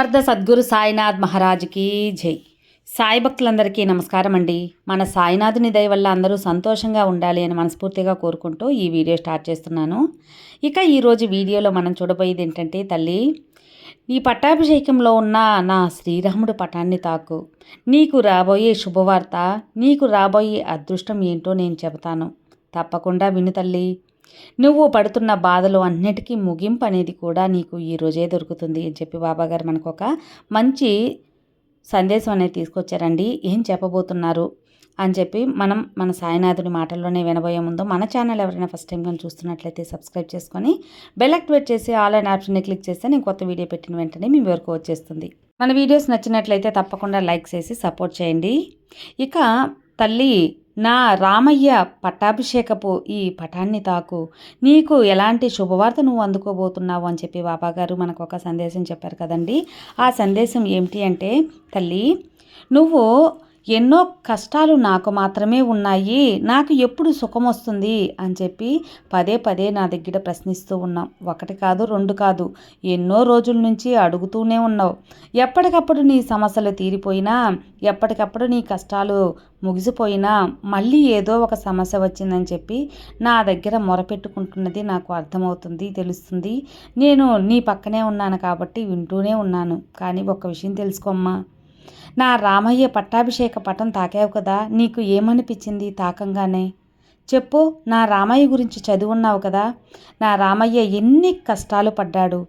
సమర్థ సద్గురు సాయినాథ్ మహారాజ్కి జై. సాయి భక్తులందరికీ నమస్కారం అండి. మన సాయినాథుని దయ వల్ల అందరూ సంతోషంగా ఉండాలి అని మనస్ఫూర్తిగా కోరుకుంటూ ఈ వీడియో స్టార్ట్ చేస్తున్నాను. ఇక ఈరోజు వీడియోలో మనం చూడబోయేది ఏంటంటే తల్లి నీ పట్టాభిషేకంలో ఉన్న నా శ్రీరాముడు పటాన్ని తాకు. నీకు రాబోయే శుభవార్త నీకు రాబోయే అదృష్టం ఏంటో నేను చెబుతాను. తప్పకుండా విను తల్లి. నువ్వు పడుతున్న బాధలు అన్నిటికీ ముగింపు అనేది కూడా నీకు ఈ రోజే దొరుకుతుంది అని చెప్పి బాబాగారు మనకు ఒక మంచి సందేశం అనేది తీసుకొచ్చారండి. ఏం చెప్పబోతున్నారు? అని చెప్పి మనం మన సాయినాథుడి మాటల్లోనే వినబోయే ముందు మన ఛానల్ ఎవరైనా ఫస్ట్ టైం కానీ చూస్తున్నట్లయితే సబ్స్క్రైబ్ చేసుకొని బెల్ యాక్టివేట్ చేసి ఆన్లైన్ ఆప్షన్ని క్లిక్ చేస్తే నేను కొత్త వీడియో పెట్టిన వెంటనే మీ వరకు వచ్చేస్తుంది. మన వీడియోస్ నచ్చినట్లయితే తప్పకుండా లైక్ చేసి సపోర్ట్ చేయండి. ఇక తల్లి నా రామయ్య పట్టాభిషేకపు ఈ పటాన్ని తాకు. నీకు ఎలాంటి శుభవార్త నువ్వు అందుకోబోతున్నావు అని చెప్పి బాబాగారు మనకు ఒక సందేశం చెప్పారు కదండి. ఆ సందేశం ఏమిటి అంటే తల్లి నువ్వు ఎన్నో కష్టాలు నాకు మాత్రమే ఉన్నాయి నాకు ఎప్పుడు సుఖం వస్తుంది అని చెప్పి పదే పదే నా దగ్గర ప్రశ్నిస్తూ ఉన్నాం. ఒకటి కాదు రెండు కాదు ఎన్నో రోజుల నుంచి అడుగుతూనే ఉన్నావు. ఎప్పటికప్పుడు నీ సమస్యలు తీరిపోయినా ఎప్పటికప్పుడు నీ కష్టాలు ముగిసిపోయినా మళ్ళీ ఏదో ఒక సమస్య వచ్చిందని చెప్పి నా దగ్గర మొరపెట్టుకుంటున్నది నాకు అర్థమవుతుంది తెలుస్తుంది. నేను నీ పక్కనే ఉన్నాను కాబట్టి వింటూనే ఉన్నాను. కానీ ఒక విషయం తెలుసుకోమ్మా. నా రామయ్య పట్టాభిషేక పటం తాకావు కదా నీకు ఏమనిపించింది తాకంగానే? చెప్పు నా రామయ్య గురించి చదువున్నావు కదా నా రామయ్య ఎన్ని కష్టాలు పడ్డాడు.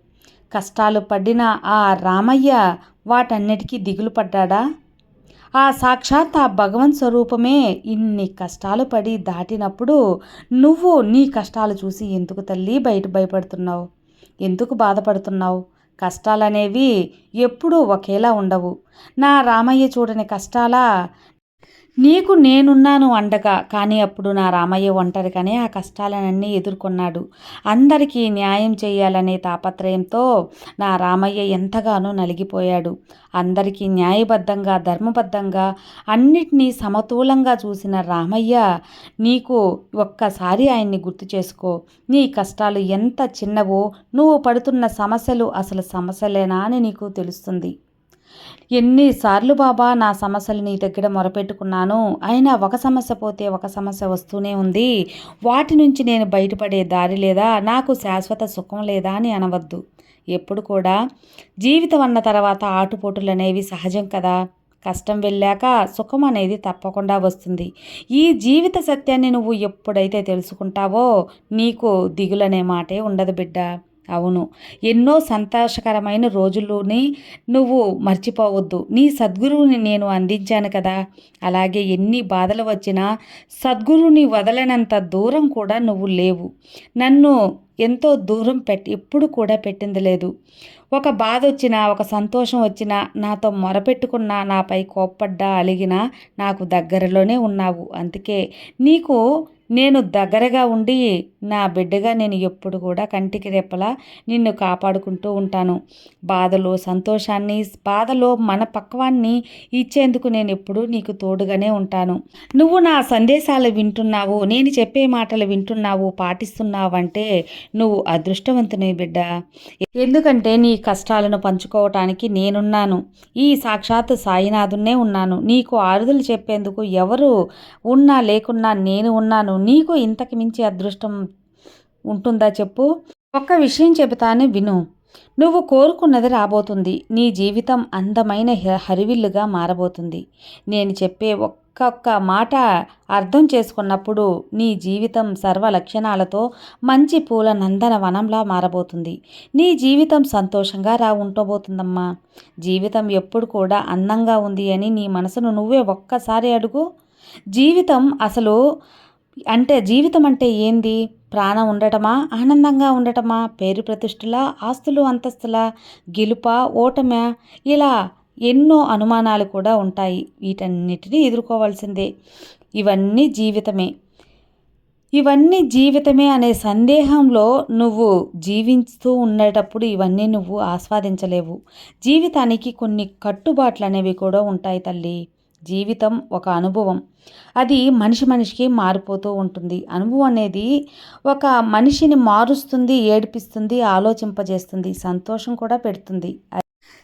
కష్టాలు పడిన ఆ రామయ్య వాటన్నిటికీ దిగులు పడ్డాడా? ఆ సాక్షాత్ ఆ భగవన్ స్వరూపమే ఇన్ని కష్టాలు పడి దాటినప్పుడు నువ్వు నీ కష్టాలు చూసి ఎందుకు తల్లి బయట భయపడుతున్నావు? ఎందుకు బాధపడుతున్నావు? కష్టాలనేవి ఎప్పుడూ ఒకేలా ఉండవు. నా రామయ్య చూడని కష్టాలా నీకు నేనున్నాను అండగా కానీ అప్పుడు నా రామయ్య ఒంటరిగానే ఆ కష్టాలనన్నీ ఎదుర్కొన్నాడు. అందరికీ న్యాయం చేయాలనే తాపత్రయంతో నా రామయ్య ఎంతగానో నలిగిపోయాడు. అందరికీ న్యాయబద్ధంగా ధర్మబద్ధంగా అన్నిటినీ సమతూలంగా చూసిన రామయ్య నీకు ఒక్కసారి ఆయన్ని గుర్తు చేసుకో. నీ కష్టాలు ఎంత చిన్నవో నువ్వు పడుతున్న సమస్యలు అసలు సమస్యలేనా అని నీకు తెలుస్తుంది. ఎన్నిసార్లు బాబా నా సమస్యలు నీ దగ్గర మొరపెట్టుకున్నాను? అయినా ఒక సమస్య పోతే ఒక సమస్య వస్తూనే ఉంది. వాటి నుంచి నేను బయటపడే దారి లేదా? నాకు శాశ్వత సుఖం లేదా అని అనవద్దు. ఎప్పుడు కూడా జీవితం అన్న తర్వాత ఆటుపోటులు అనేవి సహజం కదా. కష్టం వెళ్ళాక సుఖం అనేది తప్పకుండా వస్తుంది. ఈ జీవిత సత్యాన్ని నువ్వు ఎప్పుడైతే తెలుసుకుంటావో నీకు దిగులనే మాటే ఉండదు బిడ్డ. అవును. ఎన్నో సంతోషకరమైన రోజుల్లోని నువ్వు మర్చిపోవద్దు. నీ సద్గురువుని నేను అందించాను కదా. అలాగే ఎన్ని బాధలు వచ్చినా సద్గురువుని వదలనంత దూరం కూడా నువ్వు లేవు. నన్ను ఎంతో దూరం పెట్టి ఎప్పుడు కూడా పెట్టింది లేదు. ఒక బాధ వచ్చినా ఒక సంతోషం వచ్చినా నాతో మొరపెట్టుకున్నా నాపై కోప్పడ్డా అలిగినా నాకు దగ్గరలోనే ఉన్నావు. అందుకే నీకు నేను దగ్గరగా ఉండి నా బిడ్డగా నేను ఎప్పుడు కూడా కంటికి రెప్పలా నిన్ను కాపాడుకుంటూ ఉంటాను. బాధలో సంతోషాన్ని బాధలో మన పక్వాన్ని ఇచ్చేందుకు నేను ఎప్పుడూ నీకు తోడుగానే ఉంటాను. నువ్వు నా సందేశాలు వింటున్నావు నేను చెప్పే మాటలు వింటున్నావు పాటిస్తున్నావు అంటే నువ్వు అదృష్టవంతుని బిడ్డ. ఎందుకంటే నీ కష్టాలను పంచుకోవటానికి నేనున్నాను. ఈ సాక్షాత్ సాయినాథున్నే ఉన్నాను. నీకు ఆరుదలు చెప్పేందుకు ఎవరు ఉన్నా లేకున్నా నేను ఉన్నాను. నీకు ఇంతకు మించి అదృష్టం ఉంటుందా చెప్పు? ఒక్క విషయం చెబుతాను విను. నువ్వు కోరుకున్నది రాబోతుంది. నీ జీవితం అందమైన హరివిల్లుగా మారబోతుంది. నేను చెప్పే ఒక్కొక్క మాట అర్థం చేసుకున్నప్పుడు నీ జీవితం సర్వ లక్షణాలతో మంచి పూల నందన వనంలా మారబోతుంది. నీ జీవితం సంతోషంగా రా ఉండబోతుందమ్మా జీవితం ఎప్పుడు కూడా అందంగా ఉంది అని నీ మనసును నువ్వే ఒక్కసారి అడుగు. జీవితం అసలు అంటే జీవితం అంటే ఏంది? ప్రాణం ఉండటమా? ఆనందంగా ఉండటమా? పేరు ప్రతిష్టల? ఆస్తులు అంతస్తుల? గెలుప? ఓటమ? ఇలా ఎన్నో అనుమానాలు కూడా ఉంటాయి. వీటన్నిటినీ ఎదుర్కోవాల్సిందే. ఇవన్నీ జీవితమే. ఇవన్నీ జీవితమే అనే సందేహంలో నువ్వు జీవిస్తూ ఉండేటప్పుడు ఇవన్నీ నువ్వు ఆస్వాదించలేవు. జీవితానికి కొన్ని కట్టుబాట్లు అనేవి కూడా ఉంటాయి తల్లి. జీవితం ఒక అనుభవం. అది మనిషి మనిషికి మారిపోతూ ఉంటుంది. అనుభవం అనేది ఒక మనిషిని మారుస్తుంది ఏడిపిస్తుంది ఆలోచింపజేస్తుంది. సంతోషం కూడా పెడుతుంది.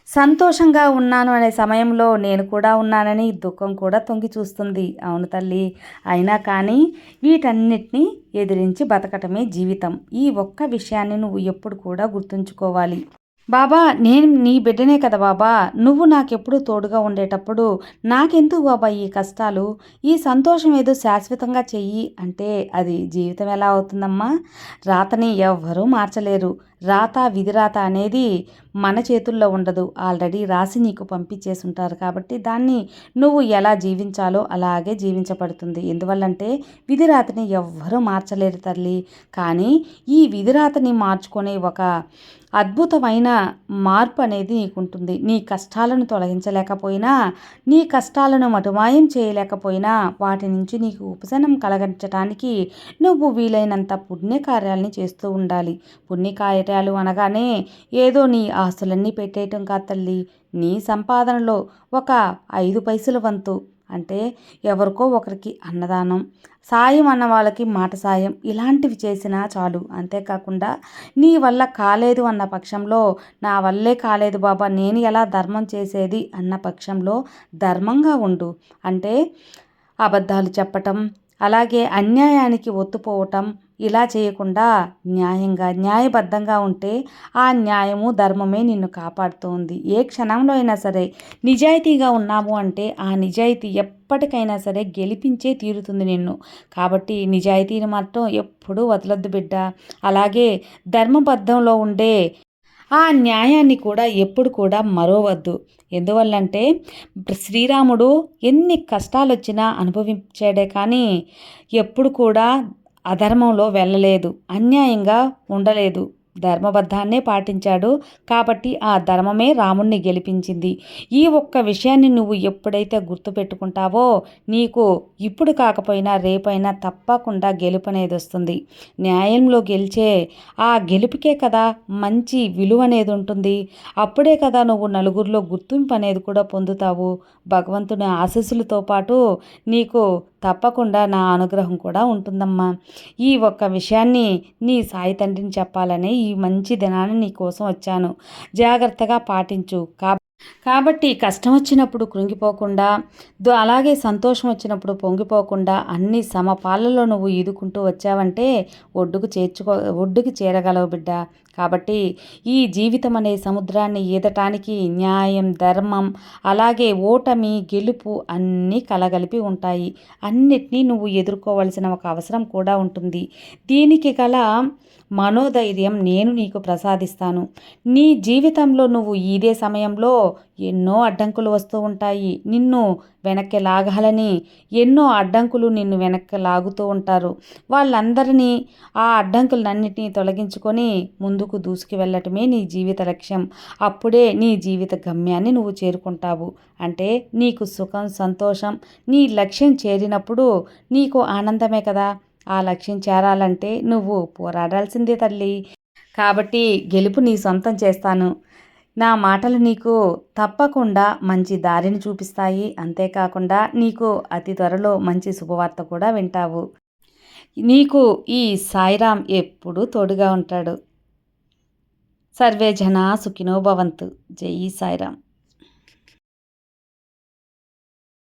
సంతోషంగా ఉన్నాను అనే సమయంలో నేను కూడా ఉన్నానని దుఃఖం కూడా తొంగి చూస్తుంది. అవును తల్లి. అయినా కానీ వీటన్నిటినీ ఎదిరించి బతకటమే జీవితం. ఈ ఒక్క విషయాన్ని నువ్వు ఎప్పుడు కూడా గుర్తుంచుకోవాలి. బాబా నేను నీ బిడ్డనే కదా బాబా. నువ్వు నాకెప్పుడు తోడుగా ఉండేటప్పుడు నాకెందుకు బాబా ఈ కష్టాలు? ఈ సంతోషం ఏదో శాశ్వతంగా చెయ్యి అంటే అది జీవితం ఎలా అవుతుందమ్మా? రాతని ఎవ్వరూ మార్చలేరు. రాత విధిరాత అనేది మన చేతుల్లో ఉండదు. ఆల్రెడీ రాసి నీకు పంపించేసి ఉంటారు కాబట్టి దాన్ని నువ్వు ఎలా జీవించాలో అలాగే జీవించబడుతుంది. ఎందువల్లంటే విధిరాతని ఎవ్వరూ మార్చలేరు తల్లి. కానీ ఈ విధిరాతని మార్చుకునే ఒక అద్భుతమైన మార్పు అనేది నీకుంటుంది. నీ కష్టాలను తొలగించలేకపోయినా నీ కష్టాలను మటుమాయం చేయలేకపోయినా వాటి నుంచి నీకు ఉపశనం కలగించటానికి నువ్వు వీలైనంత పుణ్యకార్యాలని చేస్తూ ఉండాలి. పుణ్యకార్యాలు అనగానే ఏదో నీ ఆస్తులన్నీ పెట్టేయటం కా తల్లి. నీ సంపాదనలో ఒక ఐదు పైసల వంతు. అంటే ఎవరికో ఒకరికి అన్నదానం సాయం అన్న వాళ్ళకి మాట సాయం ఇలాంటివి చేసినా చాలు. అంతేకాకుండా నీ వల్ల కాలేదు అన్న పక్షంలో నా వల్లే కాలేదు బాబా నేను ఎలా ధర్మం చేసేది అన్న పక్షంలో ధర్మంగా ఉండు. అంటే అబద్ధాలు చెప్పటం అలాగే అన్యాయానికి ఒత్తుపోవటం ఇలా చేయకుండా న్యాయంగా న్యాయబద్ధంగా ఉంటే ఆ న్యాయము ధర్మమే నిన్ను కాపాడుతుంది. ఏ క్షణంలో అయినా సరే నిజాయితీగా ఉన్నాము అంటే ఆ నిజాయితీ ఎప్పటికైనా సరే గెలిపించే తీరుతుంది నిన్ను. కాబట్టి నిజాయితీని మాత్రం ఎప్పుడూ వదలొద్దు బిడ్డ. అలాగే ధర్మబద్ధంలో ఉండే ఆ న్యాయాన్ని కూడా ఎప్పుడు కూడా మరోవద్దు ఎందువల్లంటే శ్రీరాముడు ఎన్ని కష్టాలు వచ్చినా అనుభవించాడే కానీ ఎప్పుడు కూడా అధర్మంలో వెళ్ళలేదు అన్యాయంగా ఉండలేదు. ధర్మబద్ధాన్నే పాటించాడు. కాబట్టి ఆ ధర్మమే రాముణ్ణి గెలిపించింది. ఈ ఒక్క విషయాన్ని నువ్వు ఎప్పుడైతే గుర్తుపెట్టుకుంటావో నీకు ఇప్పుడు కాకపోయినా రేపైనా తప్పకుండా గెలుపు అనేది వస్తుంది. న్యాయంలో గెలిచే ఆ గెలుపుకే కదా మంచి విలువ అనేది ఉంటుంది. అప్పుడే కదా నువ్వు నలుగురిలో గుర్తింపు అనేది కూడా పొందుతావు. భగవంతుని ఆశీస్సులతో పాటు నీకు తప్పకుండా నా అనుగ్రహం కూడా ఉంటుందమ్మా. ఈ ఒక్క విషయాన్ని నీ సాయి తండ్రిని చెప్పాలని ఈ ఈ మంచి దినాన్ని నీ కోసం వచ్చాను. జాగ్రత్తగా పాటించు. కా కాబట్టి కష్టం వచ్చినప్పుడు కృంగిపోకుండా అలాగే సంతోషం వచ్చినప్పుడు పొంగిపోకుండా అన్ని సమపాలలో నువ్వు ఈదుకుంటూ వచ్చావంటే ఒడ్డుకు చేర్చుకో ఒడ్డుకి చేరగలవు బిడ్డ. కాబట్టి ఈ జీవితం అనే సముద్రాన్ని ఈదటానికి న్యాయం ధర్మం అలాగే ఓటమి గెలుపు అన్నీ కలగలిపి ఉంటాయి. అన్నిటినీ నువ్వు ఎదుర్కోవలసిన ఒక అవసరం కూడా ఉంటుంది. దీనికి గల మనోధైర్యం నేను నీకు ప్రసాదిస్తాను. నీ జీవితంలో నువ్వు ఇదే సమయంలో ఎన్నో అడ్డంకులు వస్తూ ఉంటాయి. నిన్ను వెనక్కి లాగాలని ఎన్నో అడ్డంకులు నిన్ను వెనక్కి లాగుతూ ఉంటారు. వాళ్ళందరినీ ఆ అడ్డంకులన్నిటినీ తొలగించుకొని ముందుకు దూసుకు వెళ్ళటమే నీ జీవిత లక్ష్యం. అప్పుడే నీ జీవిత గమ్యాన్ని నువ్వు చేరుకుంటావు. అంటే నీకు సుఖం సంతోషం నీ లక్ష్యం చేరినప్పుడు నీకు ఆనందమే కదా. ఆ లక్ష్యం చేరాలంటే నువ్వు పోరాడాల్సిందే తల్లి. కాబట్టి గెలుపు నీ సొంతం చేస్తాను. నా మాటలు నీకు తప్పకుండా మంచి దారిని చూపిస్తాయి. అంతేకాకుండా నీకు అతి త్వరలో మంచి శుభవార్త కూడా వింటావు. నీకు ఈ సాయిరామ్ ఎప్పుడూ తోడుగా ఉంటాడు. సర్వే జనా సుఖినో భవంతు. జై సాయిరామ్